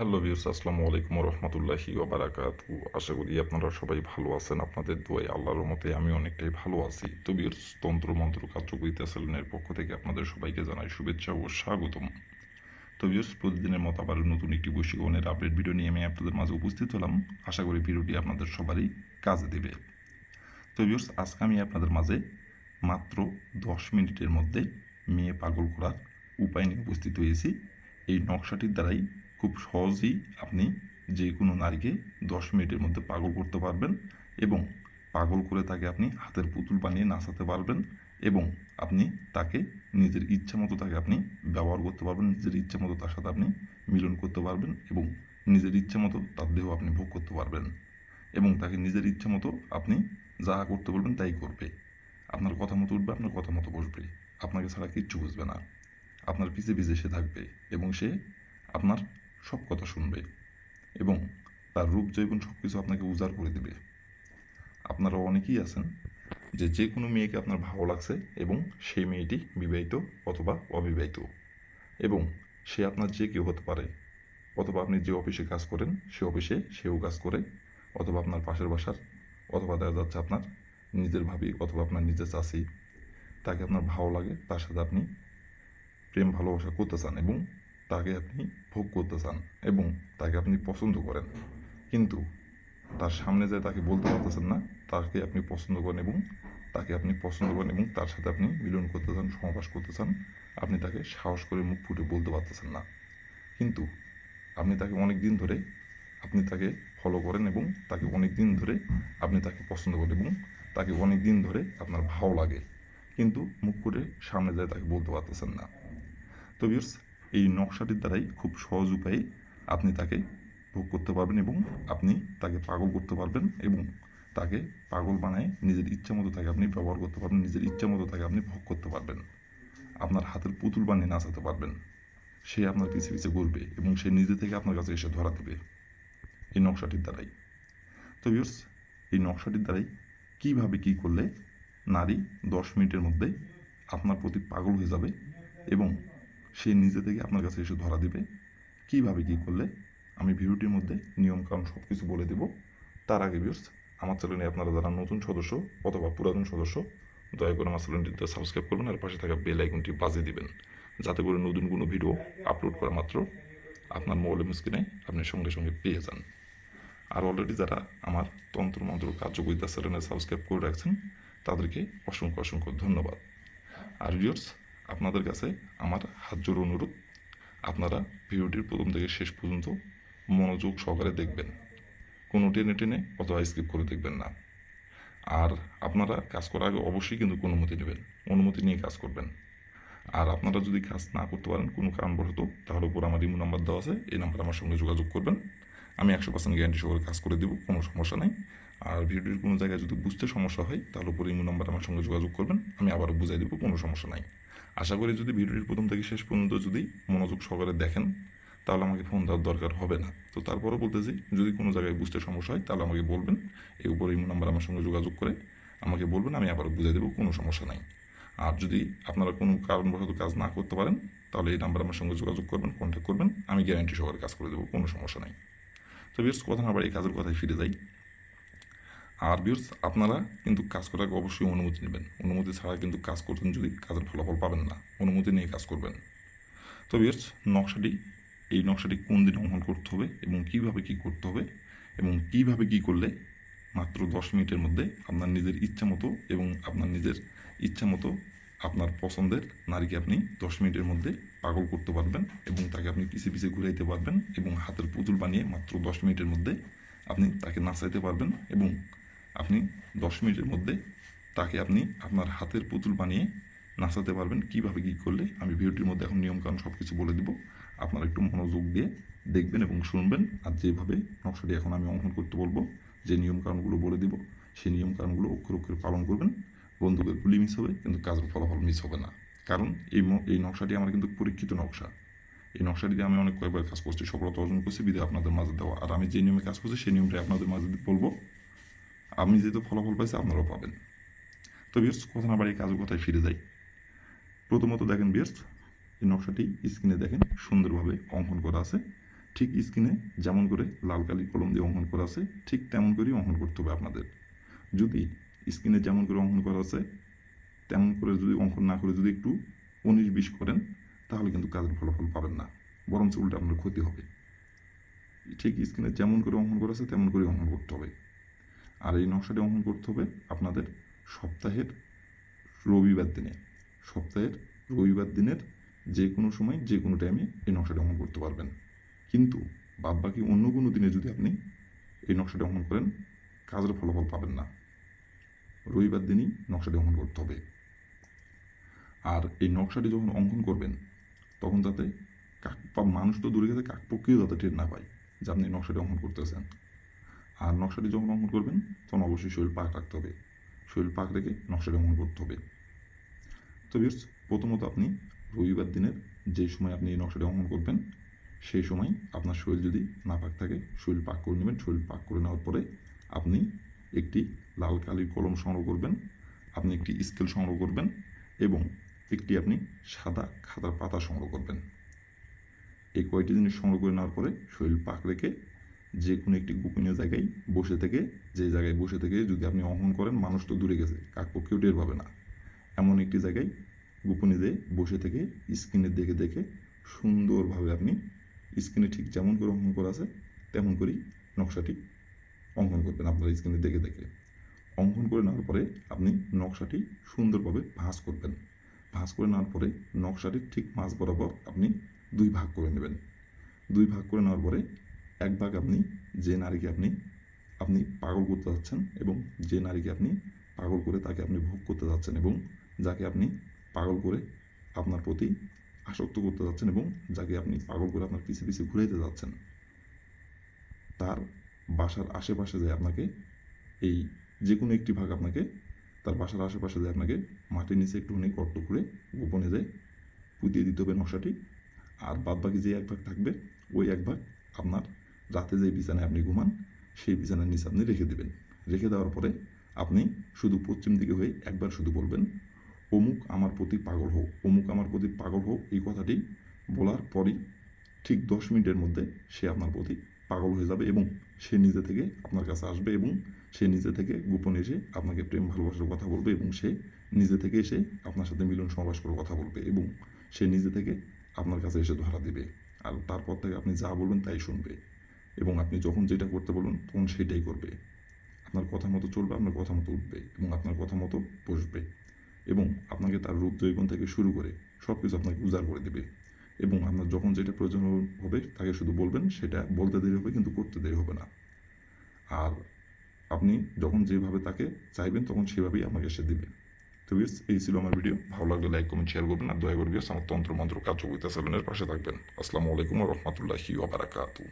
Hello views আসসালামু আলাইকুম রহমতুল্লাহি ওবারাকাতু আশা করি আপনারা সবাই ভালো আছেন, আপনাদের দোয়াই আল্লাহর মতে আমি অনেকটাই ভালো আছি। তো তন্ত্র মন্ত্র কার্যকরিতা সেলেনের পক্ষ থেকে আপনাদের সবাইকে জানাই শুভেচ্ছা ও স্বাগতম। তো ভিউস প্রতিদিনের মতো আবার নতুন একটি বৈশিকরণের আপডেট ভিডিও নিয়ে আমি আপনাদের মাঝে উপস্থিত হলাম। আশা করি ভিডিওটি আপনাদের সবারই কাজে দেবে। তো ভিউস আজকে আমি আপনাদের মাঝে মাত্র দশ মিনিটের মধ্যে মেয়ে পাগল করার উপায় নিয়ে উপস্থিত হয়েছি। এই নকশাটির দ্বারাই খুব সহজেই আপনি যে কোনো নারীকে দশ মিনিটের মধ্যে পাগল করতে পারবেন এবং পাগল করে তাকে আপনি হাতের পুতুল বানিয়ে নাচাতে পারবেন এবং আপনি তাকে নিজের ইচ্ছা মতো তাকে আপনি ব্যবহার করতে পারবেন, নিজের ইচ্ছা মতো তার সাথে আপনি মিলন করতে পারবেন এবং নিজের ইচ্ছা মতো তার দেহ আপনি ভোগ করতে পারবেন এবং তাকে নিজের ইচ্ছা মতো আপনি যা করতে বলবেন তাই করবে। আপনার কথা মতো উঠবে, আপনার কথা মতো বসবে। আপনাকে ছাড়া কিচ্ছু বুঝবে না। আপনার পিছে পিছে সে থাকবে এবং সে আপনার সব কথা শুনবে এবং তার রূপ, জৈবন সব কিছু আপনাকে উজাড় করে দেবে। আপনারা অনেকেই আছেন যে যে কোনো মেয়েকে আপনার ভালো লাগছে এবং সেই মেয়েটি বিবাহিত অথবা অবিবাহিত এবং সে আপনার যে কেউ হতে পারে। অথবা আপনি যে অফিসে কাজ করেন, সে অফিসে সেও কাজ করে, অথবা আপনার পাশের বাসার, অথবা দেখা যাচ্ছে আপনার নিজের ভাবি অথবা আপনার নিজের চাষি তাকে আপনার ভালো লাগে, তার সাথে আপনি প্রেম ভালোবাসা করতে চান এবং তাকে আপনি ভোগ করতে চান এবং তাকে আপনি পছন্দ করেন। কিন্তু তার সামনে যায় তাকে বলতে পারতেছেন না, তাকে আপনি পছন্দ করেন এবং তাকে আপনি পছন্দ করেন এবং তার সাথে আপনি মিলন করতে চান সমাবাস করতে চান, আপনি তাকে সাহস করে মুখ ফুটে বলতে পারতেছেন না। কিন্তু আপনি তাকে অনেক দিন ধরে আপনি তাকে ফলো করেন এবং তাকে অনেক দিন ধরে আপনি তাকে পছন্দ করেন এবং তাকে অনেক দিন ধরে আপনার ভালো লাগে। কিন্তু মুখ করে সামনে যায় তাকে বলতে পারতেছেন না। তো ভিউর্স এই নকশাটির দ্বারাই খুব সহজ উপায়ে আপনি তাকে ভোগ করতে পারবেন এবং আপনি তাকে পাগল করতে পারবেন এবং তাকে পাগল বানায় নিজের ইচ্ছা মতো তাকে আপনি ব্যবহার করতে পারবেন, নিজের ইচ্ছা মতো তাকে আপনি ভোগ করতে পারবেন। আপনার হাতের পুতুল বানিয়ে নাচাতে পারবেন। সে আপনার পিছিয়ে পিছিয়ে ঘুরবে এবং সে নিজে থেকে আপনার কাছে এসে ধরা দেবে এই নকশাটির দ্বারাই। তো ভিউর্স এই নকশাটির দ্বারাই কীভাবে কী করলে নারী দশ মিনিটের মধ্যে আপনার প্রতি পাগল হয়ে যাবে এবং সে নিজে থেকে আপনার কাছে এসে ধরা দিবে। কীভাবে কি করলে? আমি ভিডিওটির মধ্যে নিয়ম কারণ সব কিছু বলে দেব। তার আগে ভিউর্স আমার চ্যানেলে আপনারা যারা নতুন সদস্য অথবা পুরাতন সদস্য, দয়া করে আমার চ্যানেলটিতে সাবস্ক্রাইব করবেন আর পাশে থাকা বেল আইকনটি বাজিয়ে দিবেন। যাতে করে নতুন কোনো ভিডিও আপলোড করা মাত্র আপনার মোবাইল স্ক্রিনে আপনি সঙ্গে সঙ্গে পেয়ে যান। আর অলরেডি যারা আমার তন্ত্র মন্ত্র কার্যকরিতা চ্যানেলে সাবস্ক্রাইব করে রাখছেন, তাদেরকে অসংখ্য অসংখ্য ধন্যবাদ। আর ভিউর্স আপনাদের কাছে আমার হাত জোর অনুরোধ। আপনারা ভিডিওটির প্রথম থেকে শেষ পর্যন্ত মনোযোগ সহকারে দেখবেন। কোনো টেনে টেনে অথবা স্কিপ করে দেখবেন না। আর আপনারা কাজ করার আগে অবশ্যই কিন্তু অনুমতি নেবেন। অনুমতি নিয়ে কাজ করবেন। আর আপনারা যদি কাজ না করতে পারেন, কোনো কারণবশত তাহলে উপর আমার ইমো নাম্বার দেওয়া আছে। এই নাম্বার আমার সঙ্গে যোগাযোগ করবেন। আমি একশো পার্সেন্ট গ্যারান্টি সহকারে কাজ করে দেবো, কোনো সমস্যা নেই। আর ভিডিওটির কোনো জায়গায় যদি বুঝতে সমস্যা হয়, তাহলে উপরে ইমো নাম্বার আমার সঙ্গে যোগাযোগ করবেন। আমি আবারও বুঝাই দেবো, কোনো সমস্যা নাই। আশা করি যদি ভিডিওটির প্রথম থেকে শেষ পর্যন্ত যদি মনোযোগ সহকারে দেখেন, তাহলে আমাকে ফোন দেওয়ার দরকার হবে না। তো তারপরও বলতেছি, যদি কোনো জায়গায় বুঝতে সমস্যা হয়, তাহলে আমাকে বলবেন। এই উপরে ইমো নাম্বার আমার সঙ্গে যোগাযোগ করে আমাকে বলবেন, আমি আবারও বুঝাই দেবো, কোনো সমস্যা নাই। আর যদি আপনারা কোনো কারণবশত কাজ না করতে পারেন, তাহলে এই নাম্বার আমার সঙ্গে যোগাযোগ করবেন কন্ট্যাক্ট করবেন, আমি গ্যারান্টি সহকারে কাজ করে দেবো, কোনো সমস্যা নাই। তো বেশ কথা না আবার এই কাজের কথায় ফিরে যাই। আর বিয়ার্স আপনারা কিন্তু কাজ করার অবশ্যই অনুমতি নেবেন। অনুমতি ছাড়া কিন্তু কাজ করতেন যদি কাজের ফলাফল পাবেন না। অনুমতি নিয়ে কাজ করবেন। তো বিয়ার্স নকশাটি, এই নকশাটি কোন দিন অঙ্কন করতে হবে এবং কীভাবে কি করতে হবে এবং কীভাবে কি করলে মাত্র দশ মিনিটের মধ্যে আপনার নিজের ইচ্ছা মতো এবং আপনার নিজের ইচ্ছা মতো আপনার পছন্দের নারীকে আপনি দশ মিনিটের মধ্যে পাগল করতে পারবেন এবং তাকে আপনি পিছিয়ে পিছিয়ে ঘুরাইতে পারবেন এবং হাতের পুতুল বানিয়ে মাত্র দশ মিনিটের মধ্যে আপনি তাকে নাচাইতে পারবেন এবং আপনি দশ মিনিটের মধ্যে তাকে আপনি আপনার হাতের পুতুল বানিয়ে নাচাতে পারবেন। কীভাবে কী করলে? আমি ভিডিওটির মধ্যে এখন নিয়মকানুন সব কিছু বলে দিব। আপনারা একটু মনোযোগ দিয়ে দেখবেন এবং শুনবেন। আর যেভাবে নকশাটি এখন আমি অঙ্কন করতে বলব, যে নিয়মকানুনগুলো বলে দিব, সেই নিয়মকানুনগুলো অক্ষর অক্ষরে পালন করবেন। বন্ধুদের গুলি মিস হবে, কিন্তু কাজের ফলাফল মিস হবে না। কারণ এই এই নকশাটি আমার কিন্তু পরীক্ষিত নকশা। এই নকশাটি দিয়ে আমি অনেক কয়েকবার কাজ করছি, সফলতা অর্জন করছি বিধে আপনাদের মাঝে দেওয়া। আর আমি যে নিয়মে কাজ করছি, সেই নিয়মটাই আপনাদের মাঝে বলব। আমি যেহেতু ফলাফল পাইছি, আপনারাও পাবেন। তো বিয়ার্স, কথা না বাড়ি কাজের কথায় ফিরে যাই। প্রথমত দেখেন বিয়ার্স, এই নকশাটি স্ক্রিনে দেখেন, সুন্দরভাবে অঙ্কন করা আছে। ঠিক স্ক্রিনে যেমন করে লাল কালি কলম দিয়ে অঙ্কন করা আছে, ঠিক তেমন করেই অঙ্কন করতে হবে আপনাদের। যদি স্ক্রিনে যেমন করে অঙ্কন করা আছে, তেমন করে যদি অঙ্কন না করে যদি একটু উনিশ বিশ করেন, তাহলে কিন্তু কাজের ফলাফল পাবেন না। বরঞ্চ উল্টে আপনার ক্ষতি হবে। ঠিক স্ক্রিনে যেমন করে অঙ্কন করা আছে, তেমন করে অঙ্কন করতে হবে। আর এই নকশাটি অঙ্কন করতে হবে আপনাদের সপ্তাহের রবিবার দিনে। সপ্তাহের রবিবার দিনের যে কোনো সময়, যে কোনো টাইমে এই নকশাটি অঙ্কন করতে পারবেন। কিন্তু বাদ বাকি অন্য কোনো দিনে যদি আপনি এই নকশাটি অঙ্কন করেন, কাজের ফলাফল পাবেন না। রবিবার দিনই নকশাটি অঙ্কন করতে হবে। আর এই নকশাটি যখন অঙ্কন করবেন, তখন যাতে কাক, মানুষ তো দূরে গেছে, কাকপক্ষেও যাতে টের না পায় যে আপনি নকশাটি অঙ্কন করতেছেন। আর নকশাটি যখন অঙ্কন করবেন, তখন অবশ্যই শরীর পাক রাখতে হবে। শরীর পাক রেখে নকশাটি অঙ্কন করতে হবে। তো ভিউয়ার্স প্রথমত আপনি রবিবার দিনের যে সময় আপনি এই নকশাটি অঙ্কন করবেন, সেই সময় আপনার শরীর যদি না পাক থাকে, শরীর পাক করে নেবেন। শরীর পাক করে নেওয়ার পরে আপনি একটি লাল কালির কলম সংগ্রহ করবেন, আপনি একটি স্কেল সংগ্রহ করবেন এবং একটি আপনি সাদা খাতার পাতা সংগ্রহ করবেন। এই কয়টি জিনিস সংগ্রহ করে নেওয়ার পরে শরীর পাক রেখে যে কোনো একটি গোপনীয় জায়গায় বসে থেকে, যে জায়গায় বসে থেকে যদি আপনি অঙ্কন করেন, মানুষ তো দূরে গেছে, কাকপক্ষেও টের পাবে না। এমন একটি জায়গায় গোপনে যেয়ে বসে থেকে স্ক্রিনে দেখে দেখে সুন্দরভাবে আপনি স্ক্রিনে ঠিক যেমন করে অঙ্কন করা আছে, তেমন করেই নকশাটি অঙ্কন করবেন আপনার স্ক্রিনে দেখে দেখে। অঙ্কন করে নেওয়ার পরে আপনি নকশাটি সুন্দরভাবে ভাঁজ করবেন। ভাঁজ করে নেওয়ার পরে নকশাটির ঠিক মাঝ বরাবর আপনি দুই ভাগ করে নেবেন। দুই ভাগ করে নেওয়ার পরে এক ভাগ আপনি, যে নারীকে আপনি আপনি পাগল করতে যাচ্ছেন এবং যে নারীকে আপনি পাগল করে তাকে আপনি ভোগ করতে যাচ্ছেন এবং যাকে আপনি পাগল করে আপনার প্রতি আসক্ত করতে যাচ্ছেন এবং যাকে আপনি পাগল করে আপনার পিছিয়ে পিছিয়ে ঘুরাইতে যাচ্ছেন, তার বাসার আশেপাশে যে আপনাকে এই যে কোনো একটি ভাগ আপনাকে, তার বাসার আশেপাশে যে আপনাকে মাটির নিচে একটুখানি গর্ত করে গোপনে যে পুঁতিয়ে দিতে হবে নকশাটি, আর বাদ বাকি যে এক ভাগ থাকবে, ওই এক ভাগ আপনার রাতে যে বিছানায় আপনি ঘুমান, সেই বিছানার নিচে আপনি রেখে দেবেন। রেখে দেওয়ার পরে আপনি শুধু পশ্চিম দিকে হয়ে একবার শুধু বলবেন, অমুক আমার প্রতি পাগল হোক অমুক আমার প্রতি পাগল হোক এই কথাটি বলার পরই ঠিক দশ মিনিটের মধ্যে সে আপনার প্রতি পাগল হয়ে যাবে এবং সে নিজে থেকে আপনার কাছে আসবে এবং সে নিজে থেকে গোপনে এসে আপনাকে প্রেম, ভালোবাসার কথা বলবে এবং সে নিজে থেকে এসে আপনার সাথে মিলন সমাবেশ করে কথা বলবে এবং সে নিজে থেকে আপনার কাছে এসে ধরা দেবে। আর তারপর থেকে আপনি যা বলবেন তাই শুনবে। এবং আপনি যখন যেটা করতে বলুন তখন সেটাই করবে। আপনার কথা মতো চলবে, আপনার কথা মতো উঠবে এবং আপনার কথা মতো বসবে এবং আপনাকে তার রূপ জৈবন থেকে শুরু করে সব কিছু আপনাকে উজাড় করে দেবে এবং আপনার যখন যেটা প্রয়োজন হবে, তাকে শুধু বলবেন, সেটা বলতে দেরি হবে কিন্তু করতে দেরি হবে না। আর আপনি যখন যেভাবে তাকে চাইবেন, তখন সেভাবেই আপনাকে এসে দেবে। তো বিয়ার্স এই ছিল আমার ভিডিও। ভালো লাগলে লাইক, কমেন্ট শেয়ার করবেন আর দয়া করে বিয়ার্স আমার তন্ত্র মন্ত্র কার্যকরিতা সেলুনের পাশে থাকবেন। আসসালামু আলাইকুম রহমতুল্লাহি ওবারাকাতু